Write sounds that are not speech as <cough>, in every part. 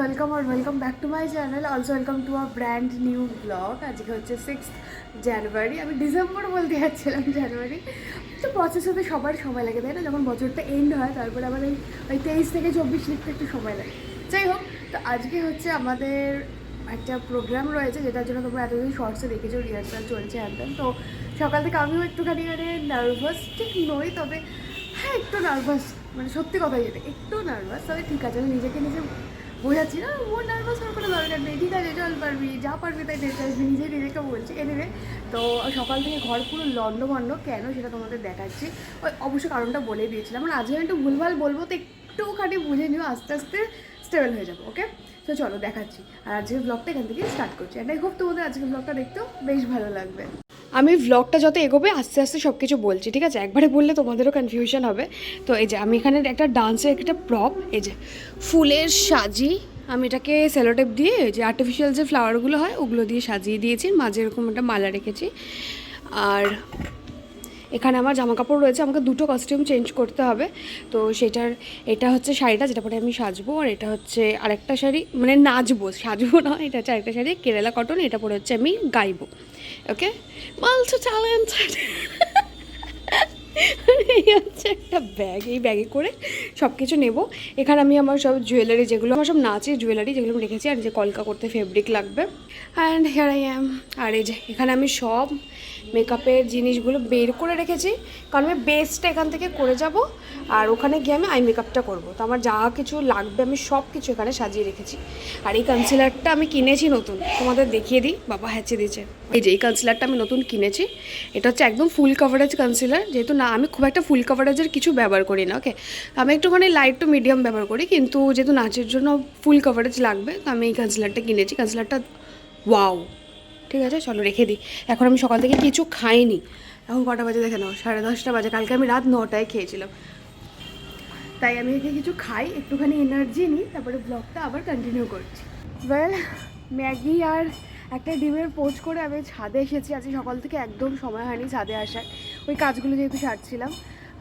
Welcome R welcome back to my channel also welcome to a brand new blog আজকে হচ্ছে six January আমি December বলতে যাচ্ছিলাম জানুয়ারি তো প্রসেস হতে সবার সময় লাগে, তাই না? যখন বছরটা এন্ড হয়, তারপরে আবার এই ওই তেইশ থেকে চব্বিশ লিখতে একটু সময় লাগে। যাই হোক, তো আজকে হচ্ছে আমাদের একটা প্রোগ্রাম রয়েছে, যেটার জন্য তোমরা এতদিন শর্টসে দেখেছ রিহার্সাল চলছে একদম তো সকাল থেকে আমিও একটুখানি মানে নার্ভাস ঠিক নই, তবে হ্যাঁ একটু নার্ভাস মানে সত্যি কথা যেটা একটু নার্ভাস তবে ঠিক আছে, আমি নিজেকে নিজে বোঝাচ্ছি, না ওর নার্ভাস হওয়ার কোনো দরকার নেই, ঠিক আছে, চল পারবি, যা পারবি তাই দেখতে আসবি, নিজে নিজেকে বলছি এনিওয়ে তো সকাল থেকে ঘর পুরো লন্ডভন্ড কেন সেটা তোমাদের দেখাচ্ছি। ওই অবশ্য কারণটা বলে দিয়েছিলাম মানে আজকে আমি একটু ভুলভাল বলব, তো একটুখানি বুঝে নিও, আস্তে আস্তে স্টেবল হয়ে যাব ওকে তো চলো দেখাচ্ছি, আর আজকের ব্লগটা এখান থেকে স্টার্ট করছি আর আই হোপ তোমাদের আজকের ব্লগটা দেখতেও বেশ ভালো লাগবে। আমি ব্লগটা যত এগোবে, আস্তে আস্তে সব কিছু বলছি, ঠিক আছে? একবারে বললে তোমাদেরও কনফিউশন হবে। তো এই যে, আমি এখানে একটা ডান্সের একটা প্রপ এই যে, ফুলের সাজি, আমি এটাকে সেলোটেপ দিয়ে যে আর্টিফিশিয়াল যে ফ্লাওয়ারগুলো হয়, ওগুলো দিয়ে সাজিয়ে দিয়েছি, মাঝে এরকম একটা মালা রেখেছি। আর এখানে আমার জামা কাপড় রয়েছে, আমাকে দুটো কস্টিউম চেঞ্জ করতে হবে। তো সেটার, এটা হচ্ছে শাড়িটা, যেটা পরে আমি সাজবো, আর এটা হচ্ছে আরেকটা শাড়ি মানে নাচবো, সাজবো না, এটা হচ্ছে আরেকটা শাড়ি, কেরালা কটন এটা পরে হচ্ছে আমি গাইবো ওকে multi-talented এই হচ্ছে একটা ব্যাগ এই ব্যাগে করে সব কিছু নেব। এখানে আমি আমার সব জুয়েলারি যেগুলো, আমার সব নাচের জুয়েলারি যেগুলো আমি রেখেছি, আর যে কলকা করতে ফেব্রিক লাগবে। অ্যান্ড হেয়ার আই অ্যাম আর এই যে এখানে আমি সব মেকআপের জিনিসগুলো বের করে রেখেছি, কারণ আমি বেসটা এখান থেকে করে যাব, আর ওখানে গিয়ে আমি আই মেকআপটা করব। তো আমার যা কিছু লাগবে, আমি সব কিছু এখানে সাজিয়ে রেখেছি। আর এই কনসিলারটা আমি কিনেছি নতুন। তোমাদের দেখিয়ে দিই, বাবা হ্যাচে দিয়েছে। এই যে এই কনসিলারটা আমি নতুন কিনেছি, এটা হচ্ছে একদম ফুল কভারেজ কনসিলার যেহেতু না, আমি খুব একটা ফুল কভারেজের কিছু ব্যবহার করি না ওকে আমি একটুখানি লাইট টু মিডিয়াম ব্যবহার করি, কিন্তু যেহেতু নাচের জন্য ফুল কভারেজ লাগবে, তো আমি এই কনসিলারটা কিনেছি। কনসিলারটা ওয়াও ঠিক আছে, চলো রেখে দিই। এখন আমি সকাল থেকে কিছু খাইনি। এখন কটা বাজে দেখে নাও, সাড়ে দশটা বাজে। কালকে আমি রাত নটায় খেয়েছিলাম। তাই আমি এখানে কিছু খাই, একটুখানি এনার্জি নিই, তারপরে ব্লগটা আবার কন্টিনিউ করছি। ওয়েল ম্যাগি আর একটা ডিমের পোচ করে আমি ছাদে এসেছি। আজকে সকাল থেকে একদম সময় হয়নি ছাদে আসার। ওই কাজগুলো যেহেতু সারছিলাম।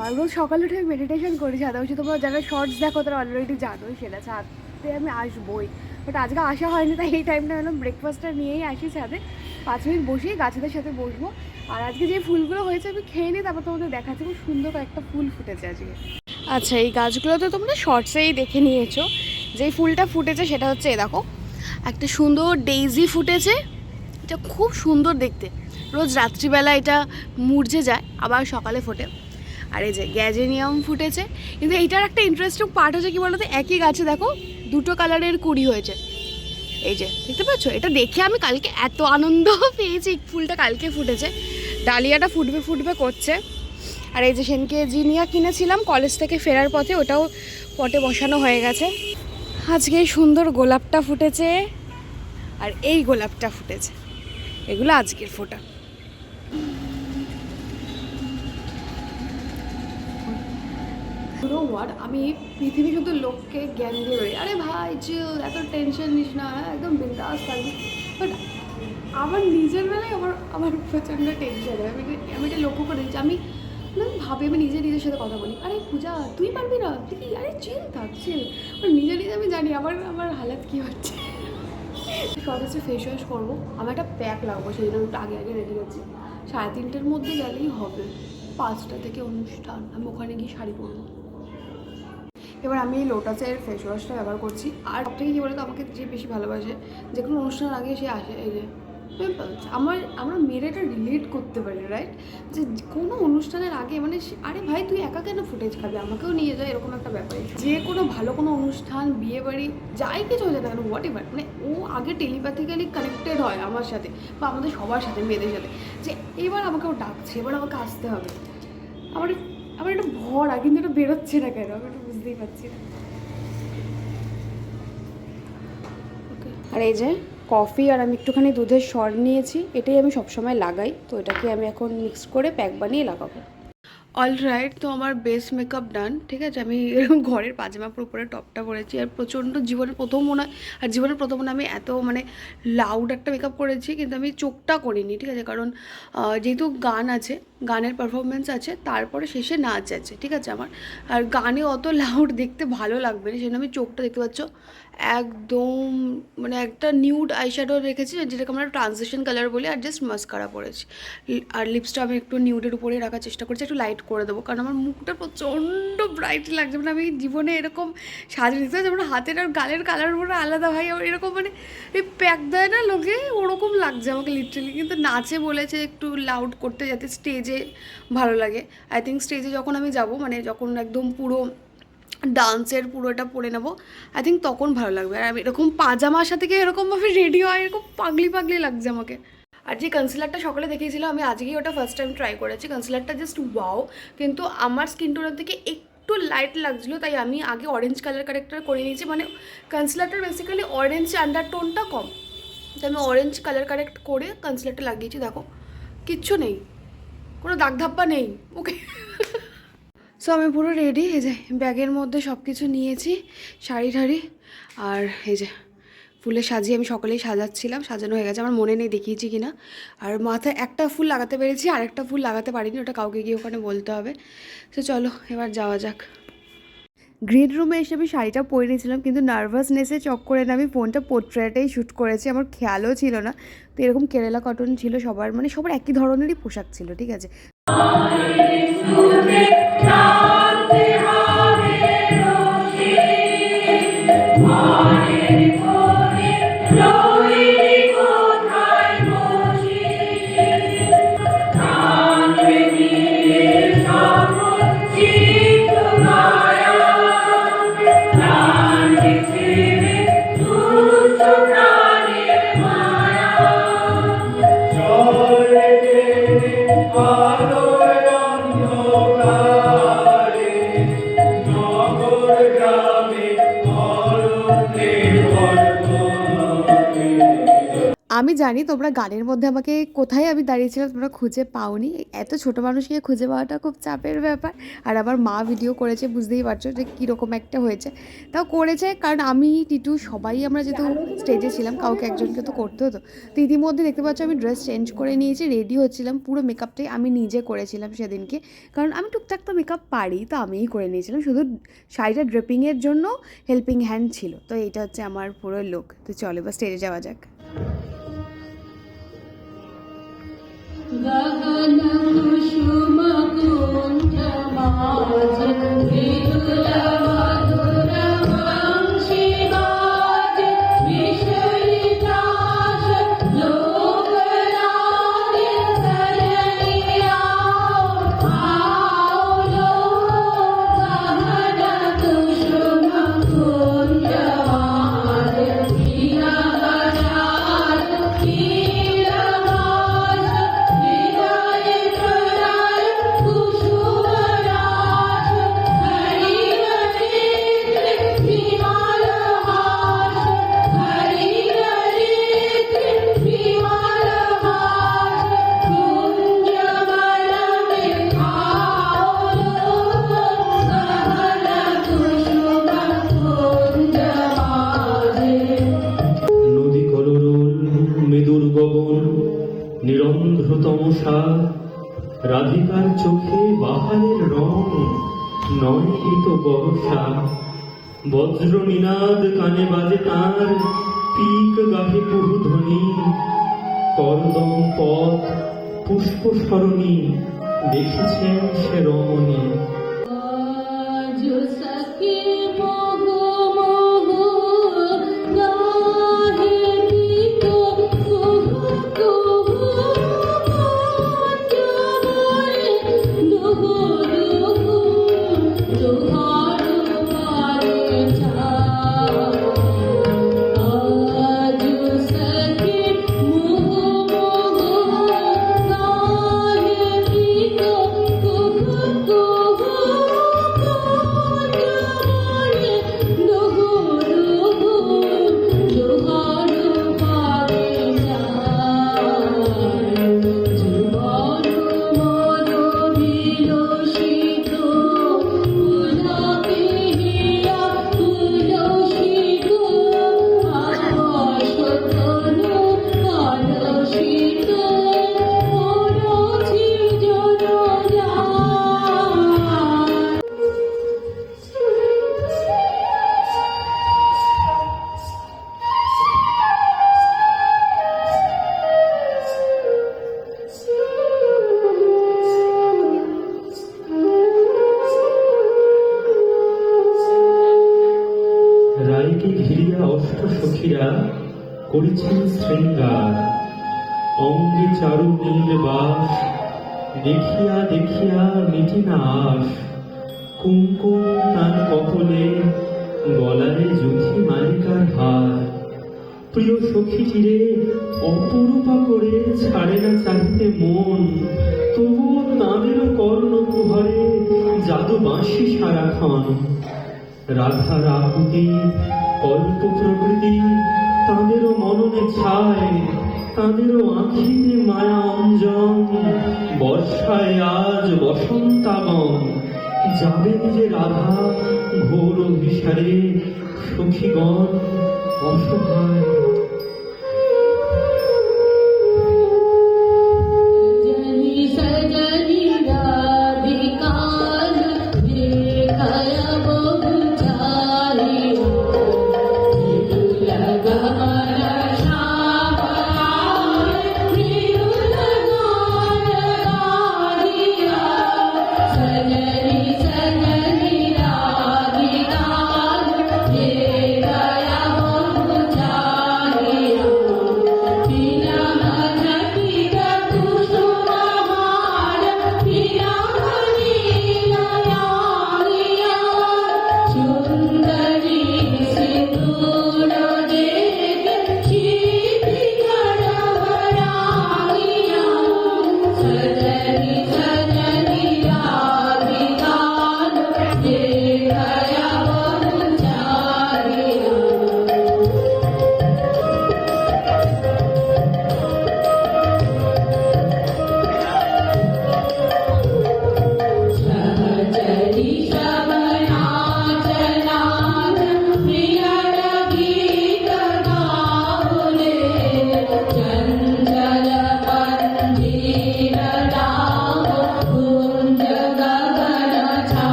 আর রোজ সকালে উঠে মেডিটেশন করি ছাদে বসে তোমরা যারা শর্টস দেখো তারা অলরেডি জানোই সেটা। ছাদে আমি আসবোই। বাট আজকে আসা হয়নি, তাই এই টাইমটা হলাম ব্রেকফাস্টটা নিয়েই আসি ছাদে। পাঁচ মিনিট বসেই গাছেদের সাথে বসবো। আর আজকে যে ফুলগুলো হয়েছে আমি খেয়ে নিই তারপর তোমাদের দেখাচ্ছি, খুব সুন্দর একটা ফুল ফুটেছে আজকে। আচ্ছা এই গাছগুলো তো তোমরা শর্টসেই দেখে নিয়েছো। যেই ফুলটা ফুটেছে সেটা হচ্ছে এ দেখো, একটা সুন্দর ডেইজি ফুটেছে। এটা খুব সুন্দর দেখতে। রোজ রাত্রিবেলা এটা মুরঝে যায়, আবার সকালে ফোটে। আর এই যে গ্যাজেনিয়াম ফুটেছে, কিন্তু এইটার একটা ইন্টারেস্টিং পার্ট হচ্ছে কি বলতো, একই গাছে দেখো দুটো কালারের কুড়ি হয়েছে। এই যে, দেখতে পাচ্ছ? এটা দেখে আমি কালকে এত আনন্দ <laughs> পেয়েছি, ফুলটা কালকে ফুটেছে। ডালিয়াটা ফুটবে ফুটবে, করছে। আর এই যে সেনকে জিনিয়া কিনেছিলাম কলেজ থেকে ফেরার পথে, ওটাও পটে বসানো হয়ে গেছে। আজকে সুন্দর গোলাপটা ফুটেছে। আর এই গোলাপটা ফুটেছে। এগুলো আজকের ফোটা। পুরো ওয়ার্ড আমি পৃথিবী শুধু লোককে জ্ঞান দিয়ে বেরি আরে ভাই চিল এত টেনশন নিস না, একদম বিন্দাস থাকবি। বাট আমার নিজের বেলায় আমার আমার প্রচণ্ড টেনশন আমি আমি এটা লক্ষ্য করেছি আমি না ভাবি, আমি নিজে নিজের সাথে কথা বলি। আরে পূজা, তুই পারবি না? তুই আরে চিল থাক চিল নিজে নিজে আমি জানি আমার আমার হালাত কী হচ্ছে। সকালে ফেস ওয়াশ করব। আমার একটা প্যাক লাগবো সেই জন্য আগে আগে রেডি হচ্ছি সাড়ে তিনটের মধ্যে গেলেই হবে। পাঁচটা থেকে অনুষ্ঠান। আমি ওখানে গিয়ে শাড়ি পরবো। এবার আমি এই লোটাসের ফেস ওয়াশটা ব্যবহার করছি। আর সব থেকে কী বলতো, আমাকে যে বেশি ভালোবাসে, যে কোনো অনুষ্ঠানের আগে সে আসে, এই যে পিম্পলস আমার, আমরা মেয়েরা রিলেট করতে পারি রাইট যে কোনো অনুষ্ঠানের আগে মানে আরে ভাই, তুই একা কেন ফুটেজ খাবি? আমাকেও নিয়ে যায় এরকম একটা ব্যাপার। যে কোনো ভালো কোনো অনুষ্ঠান বিয়ে বাড়ি যাই কিছু হয়ে যায় কেন হোয়াট এভার মানে ও আগে টেলিপ্যাথিক্যালি কানেক্টেড হয় আমার সাথে, বা আমাদের সবার সাথে, মেয়েদের সাথে। যে এবার আমাকে ও ডাকছে, এবার আমাকে আসতে হবে। আমার আমার একটা ভরা কিন্তু এটা বেরোচ্ছে না কেন? আমি বুঝতেই পারছি আর এই যে কফি আর আমি একটুখানি দুধের সর নিয়েছি, এটাই আমি সবসময় লাগাই, তো এটাকে আমি এখন মিক্স করে প্যাক বানিয়ে লাগাবো। অল রাইট তো আমার বেস মেকআপ ডান ঠিক আছে? আমি এরকম ঘরের পাজামাপুর উপরে টপটা পরেছি আর প্রচণ্ড জীবনের প্রথম মনে আর জীবনের প্রথম মনে আমি এত মানে লাউড একটা মেকআপ করেছি, কিন্তু আমি চোখটা করিনি, ঠিক আছে? কারণ যেহেতু গান আছে, গানের পারফরমেন্স আছে, তারপরে শেষে নাচ আছে, ঠিক আছে? আমার আর গানে অত লাউড দেখতে ভালো লাগবে না, সেজন্য আমি চোখটা দেখতে পাচ্ছ একদম মানে একটা নিউড আইশ্যাডো রেখেছি, যেটাকে আমরা ট্রানজিশন কালার বলি, আর জাস্ট মাস্কারা পরেছি। আর লিপসটা আমি একটু নিউডের উপরে রাখার চেষ্টা করছি, একটু লাইট করে দেবো, কারণ আমার মুখটা প্রচণ্ড ব্রাইট লাগছে মানে আমি জীবনে এরকম সাজে নিতে যেমন হাতের আর গালের কালার পুরো আলাদা, ভাই, আমার এরকম মানে এই প্যাক দেয় না লোকে, ওরকম লাগছে আমাকে লিটারালি কিন্তু নাচে বলেছে একটু লাউড করতে যাতে স্টেজে ভালো লাগে। আই থিঙ্ক স্টেজে যখন আমি যাব মানে যখন একদম পুরো ডান্সের পুরোটা পরে নেব। আই থিঙ্ক তখন ভালো লাগবে। আর আমি এরকম পাজামার সাথে কি এরকমভাবে রেডি হয়? এরকম পাগলি পাগলি লাগছে আমাকে। আর যে কনসিলারটা সকালে দেখিয়েছিলাম আমি আজকেই ওটা ফার্স্ট টাইম ট্রাই করেছি। কনসিলারটা জাস্ট ওয়াও কিন্তু আমার স্কিন টোনের থেকে একটু লাইট লাগছিল, তাই আমি আগে অরেঞ্জ কালার কারেক্টার করে নিয়েছি। মানে কনসিলারটার বেসিক্যালি অরেঞ্জ আন্ডারটোনটা কম। তাই আমি অরেঞ্জ কালার কারেক্ট করে কনসিলারটা লাগিয়েছি। দেখো, কিচ্ছু নেই। কোনো দাগ ধাপ্পা নেই। ওকে সো আমি পুরো রেডি এই যে ব্যাগের মধ্যে সব কিছু নিয়েছি, শাড়ি ঠাড়ি, আর এই যে ফুলে সাজিয়ে আমি সকালেই সাজাচ্ছিলাম, সাজানো হয়ে গেছে, আমার মনে নেই দেখিয়েছি কি না আর মাথায় একটা ফুল লাগাতে পেরেছি, আর একটা ফুল লাগাতে পারিনি, ওটা কাউকে গিয়ে ওখানে বলতে হবে। তো চলো, এবার যাওয়া যাক। গ্রিন রুমে এসে আমি শাড়িটা পরে নিয়েছিলাম, কিন্তু নার্ভাসনেসে চক্করে না আমি ফোনটা পোর্ট্রেটেই শ্যুট করেছি, আমার খেয়ালও ছিল না। তো এরকম কেরালা কটন ছিল সবার মানে সবার একই ধরনেরই পোশাক ছিল, ঠিক আছে? আমি জানি তোমরা গানের মধ্যে আমাকে কোথায় আমি দাঁড়িয়েছিলাম তোমরা খুঁজে পাওনি। এত ছোট মানুষকে খুঁজে পাওয়াটা খুব চাপের ব্যাপার। আর আমার মা ভিডিও করেছে, বুঝতেই পারছ যে কীরকম একটা হয়েছে। তাও করেছে, কারণ আমি, টিটু, সবাই আমরা যেহেতু স্টেজে ছিলাম, কাউকে একজনকে তো করতে হতো। তো ইতিমধ্যে দেখতে পাচ্ছ আমি ড্রেস চেঞ্জ করে নিয়েছি রেডি হচ্ছিলাম, পুরো মেকআপটাই আমি নিজে করেছিলাম সেদিনকে। কারণ আমি টুকটাক তো মেকআপ পারি, তো আমিই করে নিয়েছিলাম। শুধু শাড়িটা ড্রেপিংয়ের জন্য হেল্পিং হ্যান্ড ছিল। তো এইটা হচ্ছে আমার পুরো লুক তো চলো বা স্টেজে যাওয়া যাক। गगनशु मगोन्तमा বজ্র নিনাদ কানে বাজে তার। পিক গাহে পুরু ধ্বনি। করদম পথ পুষ্প সরণী দেখেছেন সে রমণী। ঘিরিয়া অষ্ট সখীরা করেছেন শৃঙ্গার। অঙ্গে চারু নীল বাস, দেখিয়া দেখিয়া মিটি না আস কুমকুম তার কপলে, গলায় যুথি মালিকার হার। প্রিয় সখী চিরে অপরূপা করে ছাড়ে না চাহিতে মন। তবুও তাঁদেরও কর্ণ কুহরে জাদু বাঁশি সারাক্ষণ রাধা আকুতি কল্প প্রকৃতি, তাঁদেরও মননে ছায়, তাঁদেরও আঁখিতে মায়া অঞ্জন। বর্ষায় আজ বসন্তাগম যাবে যে রাধা ঘোর অভিসারে সখীগণ অসহায়।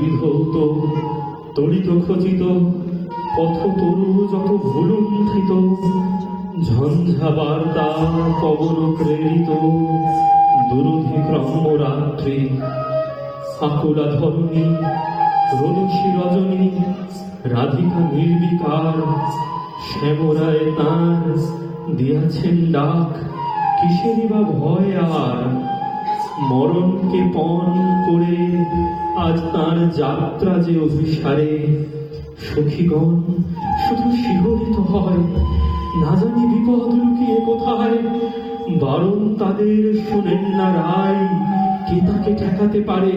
বিধৌত তড়িত খচিত পথ তরু যত ভুলুণ্ঠিত, ঝঞ্ঝা বার্তা পবন প্রেরিত, দুরুধি ক্রম্য রাত্রি আকুলা ধরণী রণসী রজনী, রাধিকা নির্বিকার, শ্যামরায় তাঁর, দিয়াছেন ডাক, কিসেরই বা ভয় আর? মরণকে পণ করে আজ তার যাত্রা যে অভিসারে, সখীগণ, শুধু শিহরিত হয়। না জানি বিপদ লুকিয়ে কোথায়, বারণ তাদের শোনেন না রায়, কে তাকে ঠেকাতে পারে?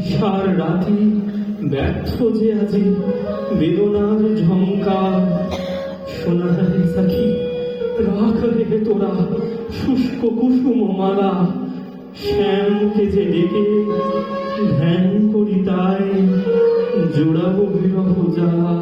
অভিসার রাতে ব্যর্থ যে আজি, বেদনার ঝঙ্কার সোনার সাখী, রাখ রেখে তোরা, শুষ্ক কুসুম মালা। শ্যামকে যে ডেকে ধ্যান করি তাই, জোড়াবো বিরহ জ্বালা।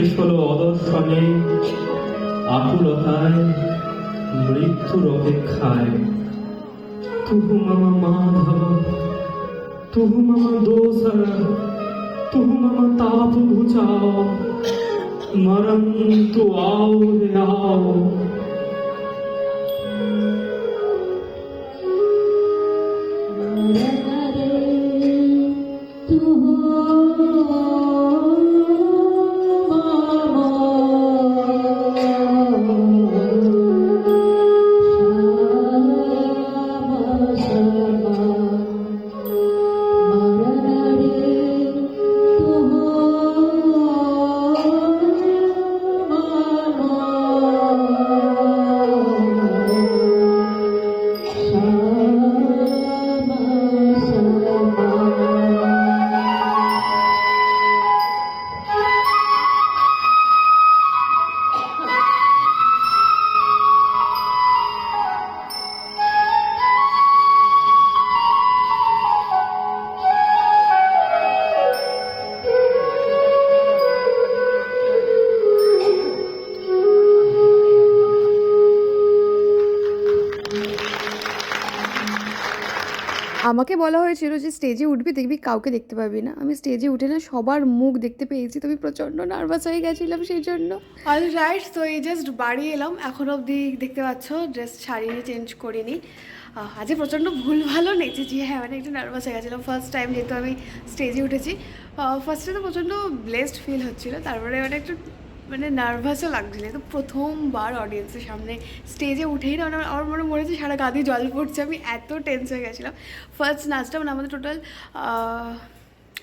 শেষ হলো অদর্শনে আকুলতায় মৃত্যুর অপেক্ষায়। তুহু মামা মাধব, তুহু মামা দোসরা, তুহু মামা তাপ ঘুচাও মরন্তু আও রে আও আমাকে বলা হয়েছিল যে স্টেজে উঠবি, দেখবি কাউকে দেখতে পাবি না। আমি স্টেজে উঠে না সবার মুখ দেখতে পেয়েছি, তো আমি প্রচণ্ড নার্ভাস হয়ে গেছিলাম সেই জন্য। অল রাইট তো এই জাস্ট বাড়ি এলাম, এখন অবধি দেখতে পাচ্ছ ড্রেস ছাড়িয়ে চেঞ্জ করিনি। আজকে প্রচণ্ড ভুল ভালো নেচেছি হ্যাঁ মানে একটু নার্ভাস হয়ে গেছিলাম। ফার্স্ট টাইম যেহেতু আমি স্টেজে উঠেছি ফার্স্টে তো প্রচণ্ড ব্লেসড ফিল হচ্ছিল, তারপরে মানে একটু মানে নার্ভাসও লাগছিল। তো প্রথমবার অডিয়েন্সের সামনে স্টেজে উঠেই না, আমার মনে মনে হচ্ছে সারা গাদি জল পড়ছে। আমি এত টেন্স হয়ে গেছিলাম। ফার্স্ট নাচটা মানে আমাদের টোটাল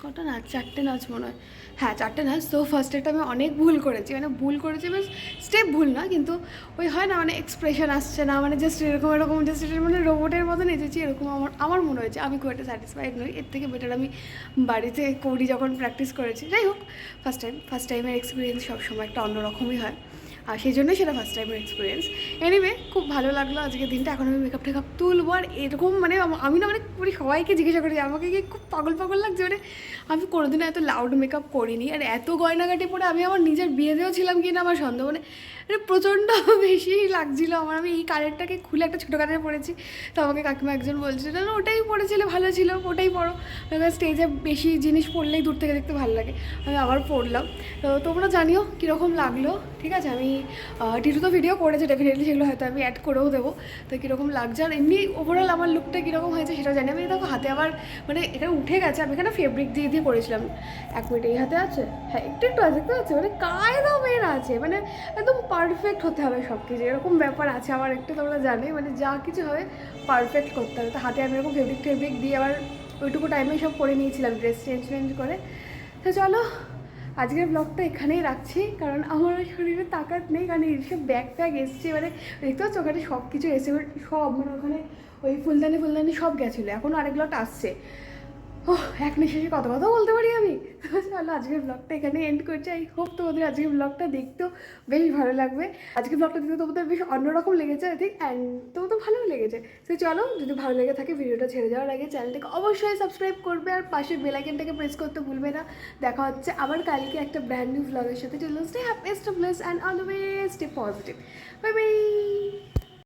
কটা নাচ চারটে নাচ মনে হয়। হ্যাঁ চারটে নাচ। তো ফার্স্ট একটা আমি অনেক ভুল করেছি। মানে ভুল করেছি বেশ স্টেপ ভুল না, কিন্তু ওই হয় না মানে এক্সপ্রেশন আসছে না মানে জাস্ট এরকম এরকম জাস্ট মানে রোবটের মতো নেচেছি এরকম আমার আমার মনে হয়েছে। আমি খুব একটা স্যাটিসফাইড নই। এর থেকে বেটার আমি বাড়িতে করি যখন প্র্যাকটিস করেছি। যাই হোক ফার্স্ট টাইম ফার্স্ট টাইমের এক্সপিরিয়েন্স সবসময় একটা অন্যরকমই হয়। আর সেই জন্যই সেটা ফার্স্ট টাইমের এক্সপিরিয়েন্স এনিওয়ে খুব ভালো লাগল আজকের দিনটা। এখন আমি মেকআপ টেকআপ তুলবো। আর এরকম মানে আমি না মানে পুরো সবাইকে জিজ্ঞাসা করি আমাকে কি খুব পাগল পাগল লাগছে? মানে আমি কোনোদিনও এত লাউড মেকআপ করিনি। আর এত গয়নাগাটি পরে আমি আমার নিজের বিয়েতেও ছিলাম কি না আমার সন্দেহ। মানে মানে প্রচণ্ড <laughs> বেশি লাগছিল আমার। আমি এই কানেরটাকে খুলে একটা ছোটো কানের পড়েছি তো আমাকে কাকিমা একজন বলছিল, না ওটাই পরেছিলে ভালো ছিল, ওটাই পড়ো স্টেজে বেশি জিনিস পড়লেই দূর থেকে দেখতে ভালো লাগে। আমি আবার পড়লাম তো তোমরা জানিও কীরকম লাগল। ঠিক আছে, আমি টিটু তো ভিডিও করেছে ডেফিনেটলি সেগুলো হয়তো আমি অ্যাড করেও দেবো। তো কীরকম লাগছে? আর এমনি ওভারঅল আমার লুকটা কীরকম হয়েছে সেটা জানি আমি দেখো হাতে আবার মানে এটা উঠে গেছে। আমি এখানে ফেব্রিক দিয়ে দিয়ে করেছিলাম এক মিনিট এই হাতে আছে? হ্যাঁ একটু একটু আছে পাচ্ছি মানে কায়দা মেয়ের আছে। মানে একদম পারফেক্ট হতে হবে সব কিছু এরকম ব্যাপার আছে আমার একটু, তোমরা জানি। মানে যা কিছু হবে পারফেক্ট করতে হবে। তো হাতে আমি এরকম ফেব্রিক ফেব্রিক দিয়ে আবার ওইটুকু টাইমে সব করে নিয়েছিলাম। ড্রেস চেঞ্জ চেঞ্জ করে। তো চলো আজকের ব্লগটা এখানেই রাখছি, কারণ আমার ওই শরীরে তাকাত নেই, কারণ এইসব ব্যাগ ফ্যাগ এসছে এবারে দেখতে পাচ্ছ ওখানে সব কিছু এসে, সব মানে ওখানে ওই ফুলদানি ফুলদানি সব গেছিল এখনও আরেক লট আসছে। ও এক নিঃশ্বাসে কত কথা বলতে পারি আমি? চলো, আজকের ব্লগটা এখানে এন্ড করছি। আই হোপ তোমাদের আজকের ব্লগটা দেখতেও বেশ ভালো লাগবে। আজকের ব্লগটা দেখতে তোমাদের বেশ অন্যরকম লেগেছে আই থিঙ্ক অ্যান্ড তোমাদের ভালো লেগেছে। তো চলো, যদি ভালো লেগে থাকে ভিডিওটা ছেড়ে যাওয়ার আগে চ্যানেলটাকে অবশ্যই সাবস্ক্রাইব করবে আর পাশে বেলাইকেনটাকে প্রেস করতে ভুলবে না। দেখা হচ্ছে আবার কালকে একটা ব্র্যান্ড নিউ ব্লগের সাথে। চলো stay happiest bless and always stay positive bye bye